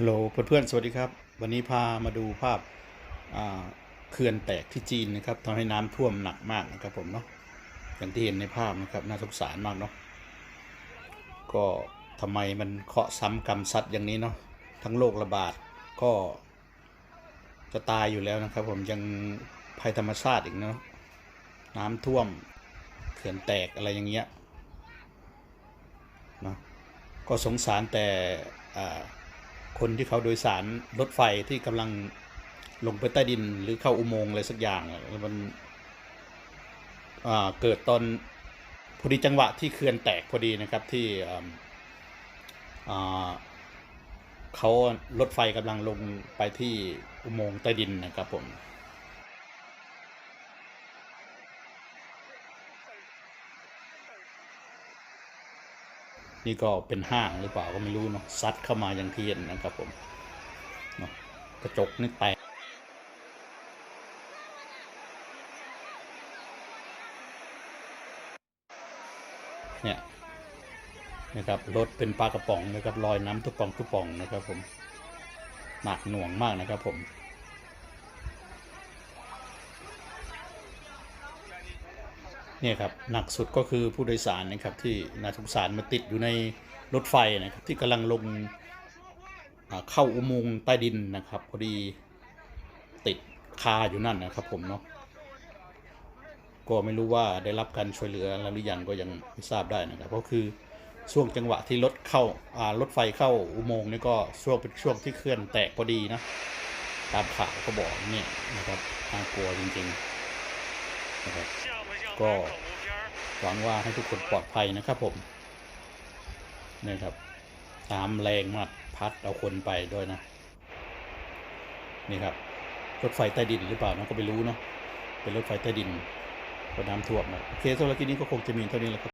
ฮัลโหลเพื่อนๆสวัสดีครับ วันนี้พามาดูภาพเขื่อนแตกที่จีนนะครับทำให้น้ำท่วมหนักมากนะครับผมเนาะอย่างที่เห็นในภาพนะครับน่าสงสารมากเนาะก็ทำไมมันเคาะซ้ำกรรมซัดอย่างนี้เนาะทั้งโรคระบาดก็จะตายอยู่แล้วนะครับ ผมยังภัยธรรมชาติอีกเนาะน้ำท่วมเขื่อนแตกอะไรอย่างเงี้ยเนาะก็สงสารแต่อ่า คนที่เขาโดยสารรถไฟที่กำลังลงไปใต้ดินหรือเข้าอุโมงค์อะไรสักอย่างมันเกิดตอนพอดีจังหวะที่เขื่อนแตกพอดีนะครับที่เขารถไฟกำลังลงไปที่อุโมงค์ใต้ดินนะครับผม นี่ก็เป็นห้างหรือเปล่าก็ไม่รู้เนาะซัดเข้ามาอย่างที่เห็นนะครับผมเนาะกระจกนี่แตกเนี่ยนะครับรถเป็นปลากระป๋องนะครับลอยน้ำทุกป่องทุกป่องนะครับผมหนักหน่วงมากนะครับผม เนี่ยครับหนักสุดก็คือผู้โดยสารนะครับที่น่าสงสารมาติดอยู่ในรถไฟนะครับที่กำลังลงเข้าอุโมงค์ใต้ดินนะครับพอดีติดคาอยู่นั่นนะครับผมเนาะก็ไม่รู้ว่าได้รับการช่วยเหลือแล้วหรือยังก็ยังไม่ทราบได้นะครับก็คือช่วงจังหวะที่รถเข้าอ่ารถไฟเข้าอุโมงค์นี่ก็ช่วงเป็นช่วงที่เคลื่อนแตกพอดีนะตามข่าวเขาบอกเนี่ยนะครับน่ากลัวจริง ๆ นะครับก็หวังว่าให้ทุกคนปลอดภัยนะครับผมนี่ครับ ตามแรงมากพัดเอาคนไปด้วยนะ นี่ครับ รถไฟใต้ดินหรือเปล่านะก็ไม่รู้เนาะเป็นรถไฟใต้ดินก็น้ำท่วมนะโอเคสำหรับคลิปนี้ก็คงจะมีเท่านี้แหละครับ